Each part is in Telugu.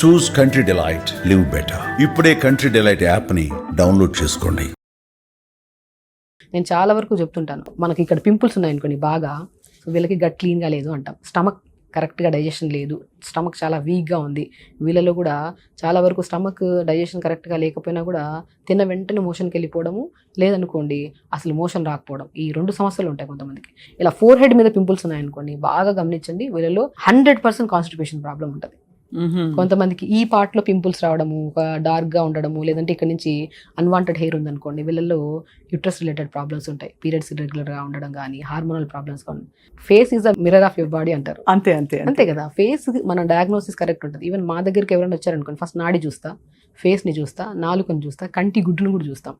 Choose country delight live better ఇప్పుడే కంట్రీ డిలైట్ యాప్ని డౌన్లోడ్ చేసుకోండి. నేను చాలా వరకు చెప్తుంటాను. మనకి ఇక్కడ పింపుల్స్ ఉన్నాయనుకోండి బాగా. సో వీళ్ళకి గట్ క్లీన్గా లేదు అంటాం. స్టమక్ కరెక్ట్గా డైజెషన్ లేదు. స్టమక్ చాలా వీక్గా ఉంది. వీళ్ళలో కూడా చాలా వరకు స్టమక్ డైజెషన్ కరెక్ట్గా లేకపోయినా కూడా తిన్న వెంటనే మోషన్కి వెళ్ళిపోవడము లేదనుకోండి అసలు మోషన్ రాకపోవడం. ఈ రెండు సమస్యలు ఉంటాయి కొంతమందికి. ఇలా ఫోర్ హెడ్ మీద పింపుల్స్ ఉన్నాయనుకోండి బాగా గమనించండి. వీళ్ళలో హండ్రెడ్ పర్సెంట్ కాన్స్టిపేషన్ ప్రాబ్లం ఉంటుంది. కొంతమందికి ఈ part లో పింపుల్స్ రావడము ఒక dark గా ఉండడము లేదంటే ఇక్కడ నుంచి అన్వాంటెడ్ హెయిర్ ఉందనుకోండి వీళ్ళల్లో యూట్రస్ రిలేటెడ్ ప్రాబ్లమ్స్ ఉంటాయి. పీరియడ్స్గా ఉండడం కానీ హార్మోనల్ ప్రాబ్లమ్స్ కానీ face is a mirror of your body అంటారు. అంతే అంతే అంతే. కదా. ఫేస్ మన డయాగ్నోసిస్ కరెక్ట్ ఉంటుంది. ఈవెన్ మా దగ్గరికి ఎవరైనా వచ్చారనుకోండి ఫస్ట్ నాడి చూస్తా ఫేస్ని చూస్తా నాలుకని చూస్తా కంటి గుడ్డును కూడా చూస్తాం.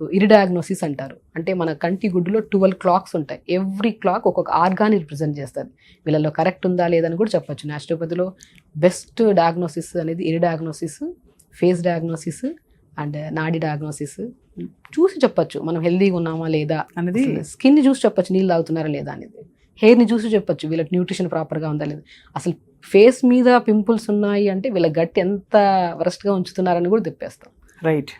సో ఇరి డయాగ్నోసిస్ అంటారు. అంటే మన కంటి గుడ్డులో ట్వెల్వ్ క్లాక్స్ ఉంటాయి. ఎవ్రీ క్లాక్ ఒక్కొక్క ఆర్గాని రిప్రజెంట్ చేస్తుంది. వీళ్ళలో కరెక్ట్ ఉందా లేదని కూడా చెప్పొచ్చు. నాస్ట్రోపతిలో బెస్ట్ డయాగ్నోసిస్ అనేది ఇరి డయాగ్నోసిస్ ఫేస్ డయాగ్నోసిస్ అండ్ నాడి డయాగ్నోసిస్ చూసి చెప్పొచ్చు మనం హెల్దీగా ఉన్నామా లేదా? అనేది స్కిన్ చూసి చెప్పొచ్చు నీళ్ళు తాగుతున్నారా లేదా అనేది. హెయిర్ని చూసి చెప్పొచ్చు వీళ్ళకి న్యూట్రిషన్ ప్రాపర్గా ఉందా లేదా? అసలు ఫేస్ మీద పింపుల్స్ ఉన్నాయి అంటే వీళ్ళ గట్టి ఎంత వరస్ట్గా ఉంచుతున్నారని కూడా తెప్పేస్తాం. రైట్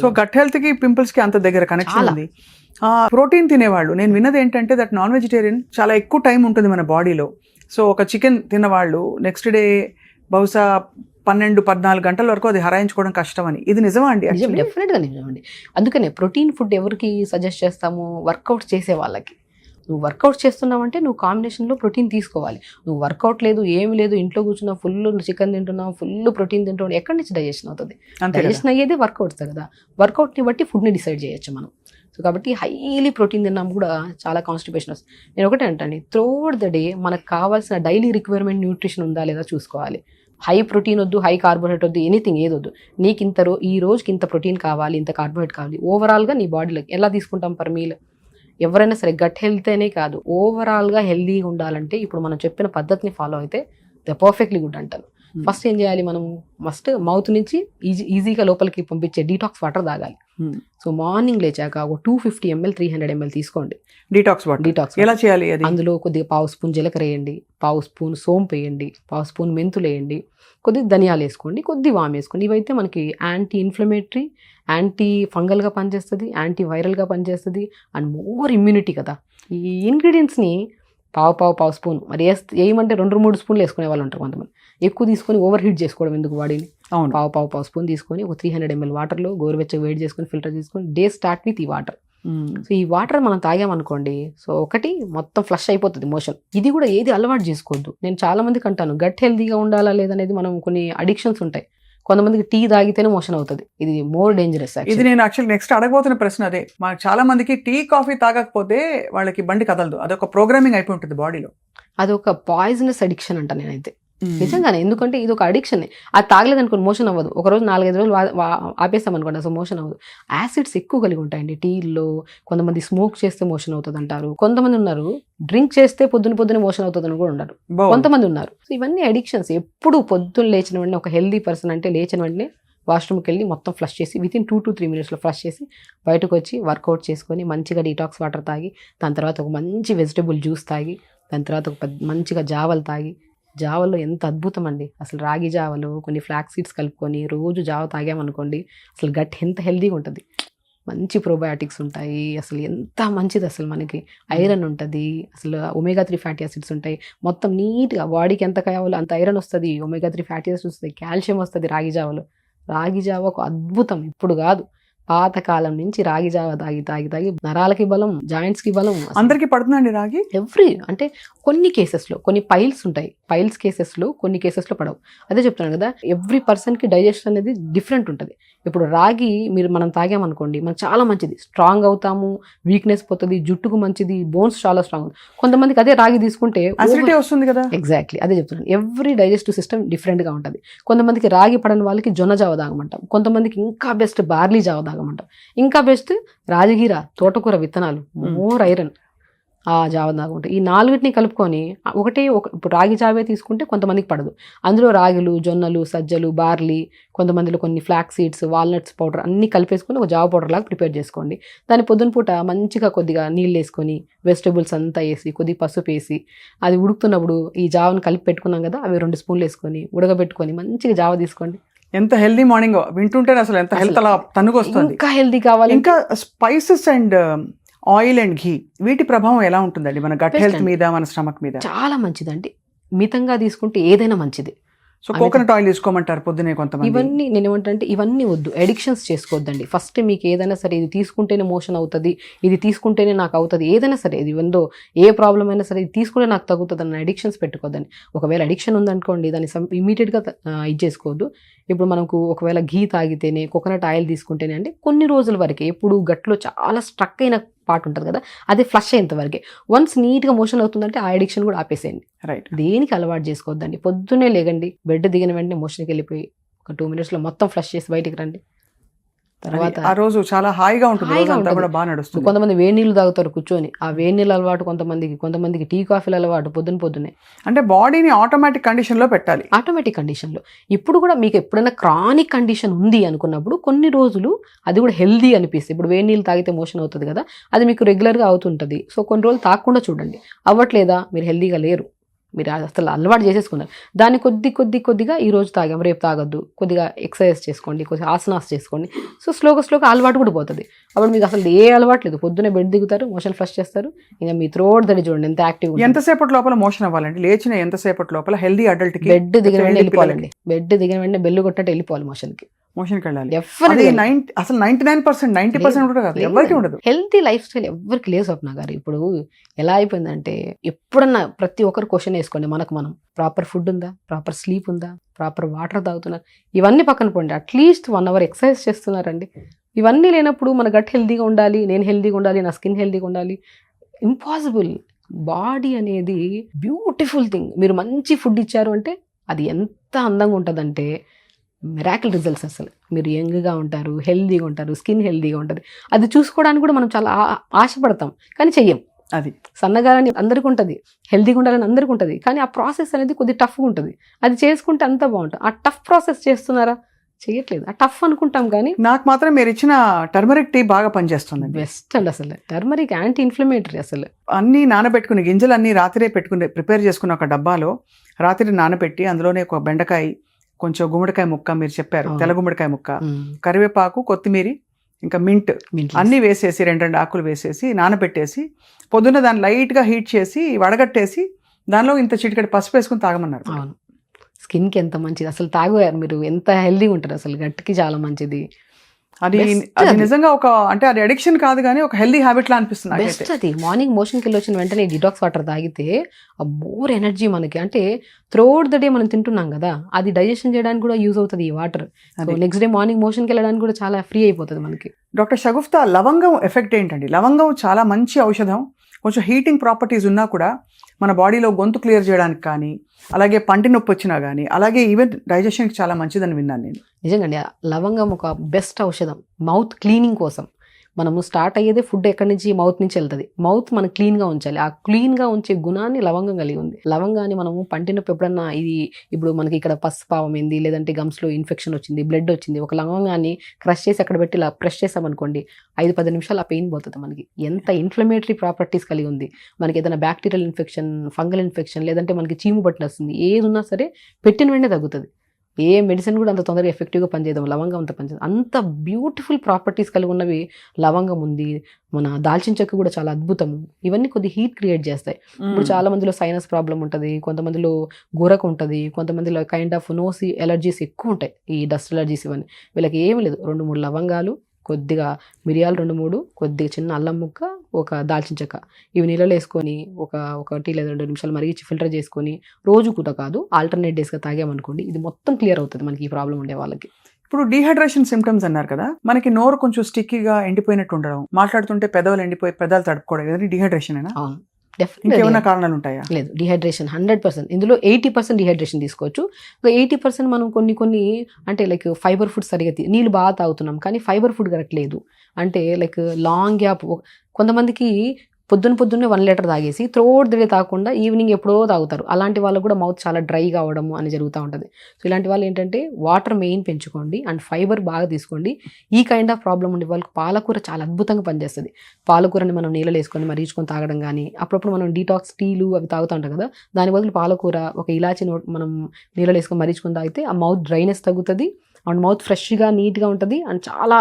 సో గట్ హెల్త్కి పింపుల్స్కి అంత దగ్గర కనెక్షన్. ఉంది. ప్రోటీన్ తినేవాళ్ళు. నేను విన్నది ఏంటంటే దట్ నాన్ వెజిటేరియన్ చాలా ఎక్కువ టైం ఉంటుంది మన బాడీలో సో ఒక చికెన్ తిన్నవాళ్ళు నెక్స్ట్ డే బహుశా పన్నెండు పద్నాలుగు గంటల వరకు అది హరాయించుకోవడం కష్టం అని ఇది నిజమా అండి? డెఫినెట్గా నిజం అండి. అందుకనే ప్రోటీన్ ఫుడ్ ఎవరికి సజెస్ట్ చేస్తాము? వర్కౌట్ చేసే వాళ్ళకి. నువ్వు వర్కౌట్ చేస్తున్నావంటే నువ్వు కాంబినేషన్లో ప్రోటీన్ తీసుకోవాలి. నువ్వు వర్కౌట్ లేదు ఏమి లేదు ఇంట్లో కూర్చున్నావు ఫుల్ చికెన్ తింటున్నావు ఫుల్ ప్రోటీన్ తింటున్నావు ఎక్కడి నుంచి డైజెషన్ అవుతుంది. డైజెషన్ అయ్యేది వర్కౌట్స్ కదా. వర్కౌట్ని బట్టి ఫుడ్ని డిసైడ్ చేయొచ్చు మనం. సో కాబట్టి హైలీ ప్రోటీన్ తిన్నాము కూడా చాలా కాన్స్టిపేషన్ వస్తుంది. నేను ఒకటే అంటాను త్రూఅవుట్ ద డే మనకు కావాల్సిన డైలీ రిక్వైర్మెంట్ న్యూట్రిషన్ ఉందా లేదా చూసుకోవాలి. హై ప్రోటీన్ వద్దు హై కార్బోహైడ్రేట్ వద్దు ఎనీథింగ్ ఏదొద్దు నీకు ఇంత రో ఈ రోజుకి ఇంత ప్రోటీన్ కావాలి ఇంత కార్బోహైడ్రేట్ కావాలి. ఓవరాల్గా నీ బాడీలో ఎలా తీసుకుంటాం పర్ మీల్ ఎవరైనా సరే గట్ హెల్త్ అనే కాదు ఓవరాల్గా హెల్దీగా ఉండాలంటే ఇప్పుడు మనం చెప్పిన పద్ధతిని ఫాలో అయితే ద పర్ఫెక్ట్లీ గుడ్ అంటాను ఫస్ట్ ఏం చేయాలి మనం? ఫస్ట్ మౌత్ నుంచి ఈజీ ఈజీగా లోపలికి పంపించే డీటాక్స్ వాటర్ తాగాలి. Hmm. సో మార్నింగ్ లేచాక ఒక two fifty ML three hundred ML తీసుకోండి. డీటాక్స్ వాటర్ డీటాక్స్ ఎలా చేయాలి అది? అందులో కొద్దిగా పావు స్పూన్ జీలకర్ర వేయండి పావు స్పూన్ సోంపు వేయండి పావు స్పూన్ మెంతులు వేయండి కొద్దిగా ధనియాలు వేసుకోండి కొద్ది వామ్ వేసుకోండి. ఇవైతే మనకి యాంటీ ఇన్ఫ్లమేటరీ యాంటీ ఫంగల్గా పనిచేస్తుంది యాంటీ వైరల్గా పనిచేస్తుంది అండ్ మోర్ ఇమ్యూనిటీ కదా. ఈ ఇంగ్రీడియంట్స్ని పావు పావు పావు స్పూన్. మరి వేస్తే వేయమంటే రెండు మూడు స్పూన్లు వేసుకునే వాళ్ళు ఉంటారు కొంతమంది. ఎక్కువ తీసుకొని ఓవర్ హీట్ చేసుకోవడం ఎందుకు బాడీని అవును. పావు పావు పావు స్పూన్ తీసుకొని ఒక త్రీ హండ్రెడ్ ఎంఎల్ వాటర్లో గోరువెచ్చగా వేడి చేసుకొని ఫిల్టర్ చేసుకొని డే స్టార్ట్ విత్ ఈ వాటర్. సో ఈ వాటర్ మనం తాగామనుకోండి సో ఒకటి మొత్తం ఫ్లష్ అయిపోతుంది మోషన్ ఇది కూడా ఏది అలవాటు చేసుకోవద్దు. నేను చాలా మందికి అంటాను గట్ హెల్తీగా ఉండాలా లేదనేది మనం కొన్ని అడిక్షన్స్ ఉంటాయి. కొంతమందికి టీ తాగితేనే మోషన్ అవుతుంది. ఇది మోర్ డేంజరస్ ఇది నేను యాక్చువల్ నెక్స్ట్ అడగబోతున్న ప్రశ్న అదే. మాకు చాలా మందికి టీ కాఫీ తాగకపోతే వాళ్ళకి బండి కదలదు. అదొక ప్రోగ్రామింగ్ అయిపోయి ఉంటుంది బాడీలో. అది ఒక పాయిజనస్ అడిక్షన్ అంట నేనైతే. నిజంగానే ఎందుకంటే ఇది ఒక అడిక్షన్ అది తాగలేదు అనుకోని మోషన్ అవ్వదు. ఒక రోజు నాలుగైదు రోజులు ఆపేస్తాం అనుకోండి అసలు మోషన్ అవ్వదు. యాసిడ్స్ ఎక్కువ కలిగి ఉంటాయండి టీల్లో. కొంతమంది స్మోక్ చేస్తే మోషన్ అవుతుంది అంటారు కొంతమంది ఉన్నారు డ్రింక్ చేస్తే పొద్దున పొద్దున మోషన్ అవుతుంది అని కూడా ఉన్నారు. కొంతమంది ఉన్నారు. సో ఇవన్నీ అడిక్షన్స్ ఎప్పుడు పొద్దున్న లేచిన వెంటనే ఒక హెల్దీ పర్సన్ అంటే లేచిన వెంటనే వాష్రూమ్కి వెళ్ళి మొత్తం ఫ్లష్ చేసి within two to three మినిట్స్లో ఫ్లష్ చేసి బయటకు వచ్చి వర్కౌట్ చేసుకొని మంచిగా డీటాక్స్ వాటర్ తాగి దాని తర్వాత ఒక మంచి వెజిటబుల్ జ్యూస్ తాగి దాని తర్వాత ఒక పెద్ద మంచిగా జావలు తాగి జావలో ఎంత అద్భుతం అండి అసలు రాగి జావలు కొన్ని ఫ్లాక్ సీడ్స్ కలుపుకొని రోజు జావ తాగామనుకోండి అసలు గట్ ఎంత హెల్దీగా ఉంటుంది. మంచి ప్రోబయాటిక్స్ ఉంటాయి. అసలు ఎంత మంచిది అసలు మనకి. ఐరన్ ఉంటుంది. అసలు ఒమేగా త్రీ ఫ్యాటీ యాసిడ్స్ ఉంటాయి. మొత్తం నీట్గా బాడీకి ఎంత కావాలో అంత ఐరన్ వస్తుంది. ఒమేగా త్రీ ఫ్యాటీ యాసిడ్స్ వస్తుంది. కాల్షియం వస్తుంది రాగి జావలో. రాగి జావ ఒక అద్భుతం. ఇప్పుడు కాదు. పాతకాలం నుంచి రాగి జావ తాగి తాగి తాగి నరాలకి బలం జాయింట్స్కి బలం. అందరికి పడుతుందండి రాగి? ఎవ్రీ అంటే కొన్ని కేసెస్లో కొన్ని పైల్స్ ఉంటాయి. పైల్స్ కేసెస్లో కొన్ని కేసెస్లో పడవు. అదే చెప్తున్నాను కదా ఎవ్రీ పర్సన్కి డైజెషన్ అనేది డిఫరెంట్ ఉంటుంది. ఇప్పుడు రాగి మీరు మనం తాగామనుకోండి మనకు చాలా మంచిది. స్ట్రాంగ్ అవుతాము వీక్నెస్ పోతుంది జుట్టుకు మంచిది బోన్స్ చాలా స్ట్రాంగ్ కొంతమందికి అదే రాగి తీసుకుంటే వస్తుంది కదా. ఎగ్జాక్ట్లీ అదే చెప్తున్నాను. ఎవ్రీ డైజెస్టివ్ సిస్టమ్ డిఫరెంట్గా ఉంటుంది. కొంతమందికి రాగి పడని వాళ్ళకి జొన్న జావ తాగమంటాం. కొంతమందికి ఇంకా బెస్ట్ బార్లీ జావ తాగమంటాం. ఇంకా బెస్ట్ రాజగిర తోటకూర విత్తనాలు. More iron. ఆ జావ తాగుంటాయి ఈ నాలుగిటిని కలుపుకొని ఒకటే ఒక ఇప్పుడు రాగి జావే తీసుకుంటే కొంతమందికి పడదు. అందులో రాగులు జొన్నలు సజ్జలు బార్లీ కొంతమందిలో కొన్ని ఫ్లాక్ సీడ్స్ వాల్నట్స్ పౌడర్ అన్ని కలిపేసుకొని ఒక జావ పౌడర్ లాగా ప్రిపేర్ చేసుకోండి. దాని పొద్దున పూట మంచిగా కొద్దిగా నీళ్ళు వేసుకొని వెజిటబుల్స్ అంతా వేసి కొద్దిగా పసుపు వేసి అది ఉడుకుతున్నప్పుడు ఈ జావను కలిపి పెట్టుకున్నాం కదా అవి రెండు స్పూన్లు వేసుకొని ఉడకబెట్టుకొని మంచిగా జావ తీసుకోండి. ఎంత హెల్దీ మార్నింగ్ వింటుంటే అసలు ఎంత హెల్త్ అలా తన్నుకు వస్తుంది ఇంకా హెల్దీ కావాలి. ఇంకా spices and oil and ghee. వీటి ప్రభావం ఎలా ఉంటుందండి? మన గట్ హెల్త్. మీద మన స్టమక్ మీద. చాలా మంచిదండి. మితంగా తీసుకుంటే ఏదైనా మంచిది. సో కోకోనట్ ఆయిల్ తీసుకోమంటారు పొద్దునే కొంతమంది. ఇవన్నీ నేను ఏమంటే ఇవన్నీ వద్దు. అడిక్షన్స్ చేసుకోవద్దండి ఫస్ట్ మీకు ఏదైనా సరే ఇది తీసుకుంటేనే మోషన్ అవుతుంది ఇది తీసుకుంటేనే నాకు అవుతుంది ఏదైనా సరే ఇది ఉందో ఏ ప్రాబ్లం అయినా సరే ఇది తీసుకుంటే నాకు తగ్గుతుంది అన్న అడిక్షన్స్ పెట్టుకోవద్దండి ఒకవేళ అడిక్షన్ ఉందనుకోండి దాన్ని ఇమీడియట్గా ఇది చేసుకోవద్దు. ఇప్పుడు మనకు ఒకవేళ ఘీ తాగితేనే కోకోనట్ ఆయిల్ తీసుకుంటేనే అంటే కొన్ని రోజుల వరకే ఎప్పుడు గట్లో చాలా స్ట్రక్ అయిన పార్ట్ ఉంటుంది కదా అది ఫ్లష్ అయ్యేంత వరకే. వన్స్ నీట్గా మోషన్ అవుతుందంటే ఆ అడిక్షన్ కూడా ఆపేసేయండి. రైట్ దేనికి అలవాటు చేసుకోవద్దండి. పొద్దున్నే లేగండి బెడ్ దిగిన వెంటనే మోషన్కి వెళ్ళిపోయి ఒక టూ మినిట్స్లో మొత్తం ఫ్లష్ చేసి బయటికి రండి. తర్వాత ఆ రోజు చాలా హాయిగా ఉంటుంది. కూడా బాగా నడుస్తుంది. కొంతమంది వేడి నీళ్ళు తాగుతారు కూర్చొని. ఆ వేడి నీళ్ళు అలవాటు కొంతమందికి కొంతమందికి టీ కాఫీలు అలవాటు పొద్దున పొద్దునే. అంటే బాడీని ఆటోమేటిక్ కండిషన్లో పెట్టాలి. ఆటోమేటిక్ కండిషన్లో ఇప్పుడు కూడా మీకు ఎప్పుడైనా క్రానిక్ కండిషన్ ఉంది అనుకున్నప్పుడు కొన్ని రోజులు అది కూడా హెల్దీ అనిపిస్తుంది. ఇప్పుడు వేడి నీళ్ళు తాగితే మోషన్ అవుతుంది కదా అది మీకు రెగ్యులర్గా అవుతుంటుంది. సో కొన్ని రోజులు తాగకుండా చూడండి. అవ్వట్లేదా? మీరు హెల్దీగా లేరు. మీరు అసలు అలవాటు చేసేసుకున్నారు. దాన్ని కొద్ది కొద్ది కొద్దిగా ఈ రోజు తాగాం రేపు తాగొద్దు. కొద్దిగా ఎక్సర్సైజ్ చేసుకోండి కొద్దిగా ఆసనాస్ చేసుకోండి. సో స్లోగా స్లోగా అలవాటు కూడా పోతుంది. అప్పుడు మీకు అసలు ఏ అలవాటు లేదు. పొద్దున్నే బెడ్ దిగుతారు మోషన్ ఫ్లష్ చేస్తారు. ఇంకా మీ త్రోడ్ దడి చూడండి ఎంత యాక్టివ్ ఎంతసేపటి లోపల మోషన్ అవ్వాలండి? లేచిన ఎంతసేపటి లోపల హెల్దీ అడల్ట్ బెడ్ దిగిన వెంటనే వెళ్ళిపోవాలండి బెడ్ దిగిన వెంటనే బెల్లు కొట్టినట్టు వెళ్ళిపోవాలి మోషన్కి. మోషన్కి వెళ్ళాలి. అసలు ninety nine percent ninety percent కూడా కాదు ఎవరికి ఉండదు. హెల్తీ లైఫ్ స్టైల్ ఎవరికి లేదు స్వప్న గారు. ఇప్పుడు ఎలా అయిపోయిందంటే ఎప్పుడన్నా ప్రతి ఒక్కరు క్వశ్చన్ వేసుకోండి మనకు మనం ప్రాపర్ ఫుడ్ ఉందా ప్రాపర్ స్లీప్ ఉందా ప్రాపర్ వాటర్ తాగుతున్నారు. ఇవన్నీ పక్కన పోండి అట్లీస్ట్ వన్ అవర్ ఎక్సర్సైజ్ చేస్తున్నారండి. ఇవన్నీ లేనప్పుడు మన గట్ హెల్తీగా ఉండాలి నేను హెల్తీగా ఉండాలి నా స్కిన్ హెల్తీగా ఉండాలి. ఇంపాసిబుల్. బాడీ అనేది బ్యూటిఫుల్ థింగ్. మీరు మంచి ఫుడ్ ఇచ్చారు అంటే అది ఎంత అందంగా ఉంటుందంటే మిరాకిల్ రిజల్ట్స్ అసలు. మీరు యంగ్గా ఉంటారు హెల్దీగా ఉంటారు స్కిన్ హెల్దీగా ఉంటుంది అది చూసుకోవడానికి కూడా మనం చాలా ఆశపడతాం. కానీ చెయ్యం అది సన్నగా అని అందరికీ ఉంటుంది హెల్దీగా ఉండాలని అందరికీ ఉంటుంది. కానీ ఆ ప్రాసెస్ అనేది కొద్ది టఫ్గా ఉంటుంది. అది చేసుకుంటే అంత బాగుంటుంది. ఆ టఫ్ ప్రాసెస్ చేస్తున్నారా? చేయట్లేదు ఆ టఫ్ అనుకుంటాం కానీ నాకు మాత్రం మీరు ఇచ్చిన టర్మరిక్ టీ బాగా పనిచేస్తుందండి. బెస్ట్ అండి అసలు. టర్మరిక్ యాంటీ ఇన్ఫ్లమేటరీ అసలు. అన్నీ నానబెట్టుకుని గింజలు అన్నీ రాత్రే పెట్టుకుని ప్రిపేర్ చేసుకున్న ఒక డబ్బాలో రాత్రి నానబెట్టి అందులోనే ఒక బెండకాయ కొంచెం గుమ్మడికాయ ముక్క మీరు చెప్పారు. తెల్ల గుమ్మడికాయ ముక్క. కరివేపాకు కొత్తిమీర ఇంకా మింట్. అన్నీ వేసేసి రెండు రెండు ఆకులు వేసేసి నానబెట్టేసి పొద్దున్న దాన్ని లైట్గా హీట్ చేసి వడగట్టేసి దానిలో ఇంత చిటికడి పసుపు వేసుకుని తాగమన్నారు స్కిన్కి ఎంత మంచిది. అసలు తాగారు మీరు? ఎంత హెల్దీగా ఉంటారు అసలు? గట్టికి చాలా మంచిది. అది అది. నిజంగా ఒక అంటే అది అడిక్షన్ కాదు కానీ ఒక హెల్దీ హ్యాబిట్ లా అనిపిస్తుంది బెస్ట్ అది. మార్నింగ్ మోషన్కి వెళ్ళి వచ్చిన వెంటనే డిటాక్స్ వాటర్ తాగితే ఆ మోర్ ఎనర్జీ మనకి. అంటే త్రోడ్ ద డే మనం తింటున్నాం కదా అది డైజెషన్ చేయడానికి కూడా యూజ్ అవుతుంది ఈ వాటర్. నెక్స్ట్ డే మార్నింగ్ మోషన్కి వెళ్ళడానికి కూడా చాలా ఫ్రీ అయిపోతుంది మనకి. డాక్టర్ షగుఫ్తా లవంగం ఎఫెక్ట్ ఏంటండి? లవంగం చాలా మంచి ఔషధం. కొంచెం హీటింగ్ ప్రాపర్టీస్ ఉన్నా కూడా మన బాడీలో గొంతు క్లియర్ చేయడానికి కానీ అలాగే పంటి నొప్పి వచ్చినా కానీ అలాగే ఈవెన్ డైజెషన్కి చాలా మంచిదని విన్నాను నేను. నిజంగా లవంగం ఒక బెస్ట్ ఔషధం. మౌత్ క్లీనింగ్ కోసం. మనము స్టార్ట్ అయ్యేదే ఫుడ్ ఎక్కడి నుంచి? మౌత్ నుంచి వెళ్తుంది. మౌత్ మనం క్లీన్గా ఉంచాలి. ఆ క్లీన్గా ఉంచే గుణాన్ని లవంగం కలిగి ఉంది. లవంగాన్ని మనము పంటి నొప్పి ఎప్పుడన్నా ఇది ఇప్పుడు మనకి ఇక్కడ పసు ఏంది లేదంటే గమ్స్లో ఇన్ఫెక్షన్ వచ్చింది బ్లడ్ వచ్చింది ఒక లవంగాన్ని క్రష్ చేసి అక్కడ పెట్టి ఇలా ప్రెష్ చేసామనుకోండి ఐదు పది నిమిషాలు ఆ పెయిన్ పోతుంది మనకి. ఎంత ఇన్ఫ్లమేటరీ ప్రాపర్టీస్ కలిగి ఉంది. మనకి ఏదైనా బ్యాక్టీరియల్ ఇన్ఫెక్షన్ ఫంగల్ ఇన్ఫెక్షన్ లేదంటే మనకి చీము పట్టిన వస్తుంది. ఏది ఉన్నా సరే పెట్టిన వెంటనే తగ్గుతుంది. ఏ మెడిసిన్ కూడా అంత తొందరగా ఎఫెక్టివ్గా పనిచేయదు లవంగం అంత పనిచేయదు. అంత బ్యూటిఫుల్ ప్రాపర్టీస్ కలిగి ఉన్నవి లవంగం ఉంది మన దాల్చిన చెక్క కూడా చాలా అద్భుతము ఇవన్నీ కొద్ది హీట్ క్రియేట్ చేస్తాయి. ఇప్పుడు చాలా మందిలో సైనస్ ప్రాబ్లం ఉంటుంది కొంతమందిలో గురకు ఉంటుంది కొంతమందిలో కైండ్ ఆఫ్ నోసి ఎలర్జీస్ ఎక్కువ ఉంటాయి. ఈ డస్ట్ ఎలర్జీస్ ఇవన్నీ. వీళ్ళకి ఏమీ లేదు. రెండు మూడు లవంగాలు కొద్దిగా మిరియాలు రెండు మూడు కొద్దిగా చిన్న అల్లం ముక్క ఒక దాల్చిన చెక్క. ఇవి నీళ్ళలో వేసుకొని ఒక ఒకటి లేదా రెండు నిమిషాలు మరిగించి ఫిల్టర్ చేసుకొని రోజు కూడా కాదు ఆల్టర్నేట్ డేస్గా తాగామనుకోండి ఇది మొత్తం క్లియర్ అవుతుంది మనకి ఈ ప్రాబ్లం ఉండే వాళ్ళకి. ఇప్పుడు డీహైడ్రేషన్ సిమ్టమ్స్ అన్నారు కదా మనకి నోరు కొంచెం స్టిక్కీగా ఎండిపోయినట్టు ఉండడం మాట్లాడుతుంటే పెదవులు ఎండిపోయి పెదాలు తడుపుకోవడం డీహైడ్రేషన్ అయినా ఇంకేమైనా కారణాలు ఉంటాయా లేదు డిహైడ్రేషన్ హండ్రెడ్ పర్సెంట్ ఇందులో ఎయిటీ పర్సెంట్ డిహైడ్రేషన్ తీసుకోవచ్చు. ఒక ఎయిటీ పర్సెంట్ మనం కొన్ని కొన్ని అంటే లైక్ ఫైబర్ ఫుడ్ సరిగా నీళ్ళు బాగా తాగుతున్నాం కానీ ఫైబర్ ఫుడ్ కరెక్ట్ లేదు. అంటే లైక్ లాంగ్ గ్యాప్ కొంతమందికి పొద్దున పొద్దున్నే వన్ లీటర్ తాగేసి త్రోడ్ డే తాగకుండా ఈవినింగ్ ఎప్పుడో తాగుతారు. అలాంటి వాళ్ళకు కూడా మౌత్ చాలా డ్రై కావడము అని జరుగుతూ ఉంటుంది. సో ఇలాంటి వాళ్ళు ఏంటంటే వాటర్ మెయిన్ పెంచుకోండి అండ్ ఫైబర్ బాగా తీసుకోండి. ఈ కైండ్ ఆఫ్ ప్రాబ్లం ఉండే వాళ్ళకి పాలకూర చాలా అద్భుతంగా పనిచేస్తుంది. పాలకూరని మనం నీళ్ళలో వేసుకొని మరీచుకొని తాగడం కానీ అప్పుడప్పుడు మనం డీటాక్స్ టీలు అవి తాగుతూ ఉంటాం కదా దాని బదులు పాలకూర ఒక ఇలాచి నోట్ మనం నీళ్ళలో వేసుకొని మరీచుకొని తాగితే ఆ మౌత్ డ్రైనెస్ తగ్గుతుంది. అండ్ మౌత్ ఫ్రెష్గా నీట్గా ఉంటుంది. అండ్ చాలా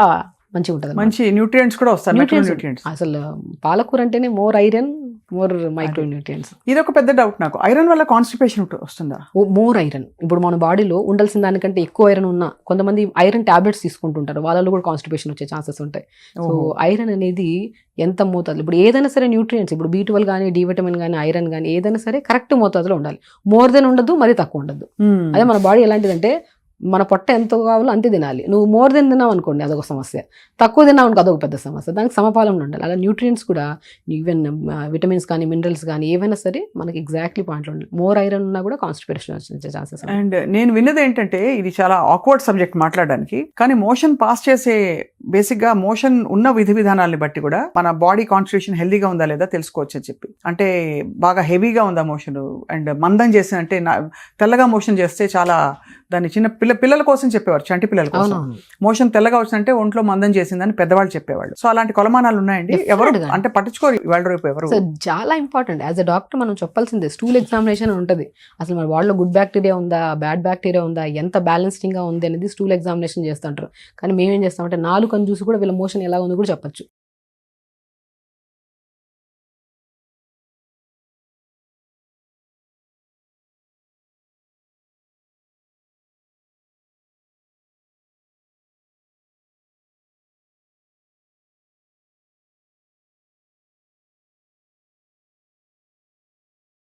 మంచిగా ఉంటుంది మంచి న్యూట్రియంట్స్ కూడా Nutrients. న్యూట్రియంట్స్ అసలు పాలకూర అంటేనే more iron more micro nutrients ఇది ఒక పెద్ద డౌట్ నాకు. ఐరన్ వల్ల కాన్స్టిపేషన్ వస్తుందా? మోర్ ఐరన్ ఇప్పుడు మన బాడీలో ఉండాల్సిన దానికంటే ఎక్కువ ఐరన్ ఉన్నా కొంతమంది ఐరన్ టాబ్లెట్స్ తీసుకుంటుంటారు. వాళ్ళలో కూడా కాన్స్టిపేషన్ వచ్చే ఛాన్సెస్ ఉంటాయి. సో. ఐరన్ అనేది ఎంత మోతాదు ఇప్పుడు ఏదైనా సరే న్యూట్రియంట్స్ ఇప్పుడు బీ ట్వెల్వ్ కానీ డి విటమిన్ కానీ ఐరన్ కానీ ఏదైనా సరే కరెక్ట్ మోతాదులో ఉండాలి. మోర్ దెన్ ఉండదు మరి తక్కువ ఉండదు. మ్మ్. అదే మన బాడీ ఎలాంటిదంటే మన పొట్ట ఎంత కావాలో అంతే తినాలి. నువ్వు మోర్ దెన్ తిన్నావు అనుకోండి అదొక సమస్య. తక్కువ తిన్నావు అనుకో అదొక పెద్ద సమస్య. దానికి సమపాలన ఉండాలి. అలా న్యూట్రియంట్స్ కూడా ఈవెన్ విటమిన్స్ కానీ మినరల్స్ కానీ ఏవైనా సరే మనకి ఎగ్జాక్ట్లీ పాయింట్లో ఉండాలి. మోర్ ఐరన్ ఉన్నా కూడా కాన్స్టిపేషన్ వచ్చే ఛాన్సెస్ అండ్ నేను విన్నది ఏంటంటే ఇది చాలా ఆక్వర్డ్ సబ్జెక్ట్ మాట్లాడడానికి కానీ మోషన్ పాస్ చేసే బేసిక్గా మోషన్ ఉన్న విధి విధానాన్ని బట్టి కూడా మన బాడీ కాన్స్టిట్యూషన్ హెల్దీగా ఉందా లేదా తెలుసుకోవచ్చు అని చెప్పి. అంటే బాగా హెవీగా ఉందా మోషన్? అండ్ మందం చేసి అంటే తెల్లగా మోషన్ చేస్తే చాలా దాన్ని చిన్న పిల్ల పిల్లల కోసం చెప్పేవారు చంటి పిల్లల కోసం. మోషన్ తెల్లగా వచ్చిందంటే ఒంట్లో మందం చేసిందని పెద్దవాళ్ళు చెప్పేవాళ్ళు. సో అలాంటి కొలమానాలు ఉన్నాయండి. ఎవరు. అంటే పట్టించుకోరు ఇవాళ రేపు ఎవరు. చాలా ఇంపార్టెంట్. యాజ్ అ డాక్టర్ మనం చెప్పాల్సిందే స్టూల్ ఎగ్జామినేషన్ ఉంటుంది. అసలు మన వాళ్ళలో గుడ్ బ్యాక్టీరియా ఉందా? బ్యాడ్ బ్యాక్టీరియా ఉందా? ఎంత బ్యాలెన్స్డింగ్గా ఉంది అనేది స్టూల్ ఎగ్జామినేషన్ చేస్తుంటారు. కానీ మేమేం చేస్తామంటే నాలుగు అని చూసి కూడా వీళ్ళ మోషన్ ఎలా ఉందో కూడా చెప్పచ్చు.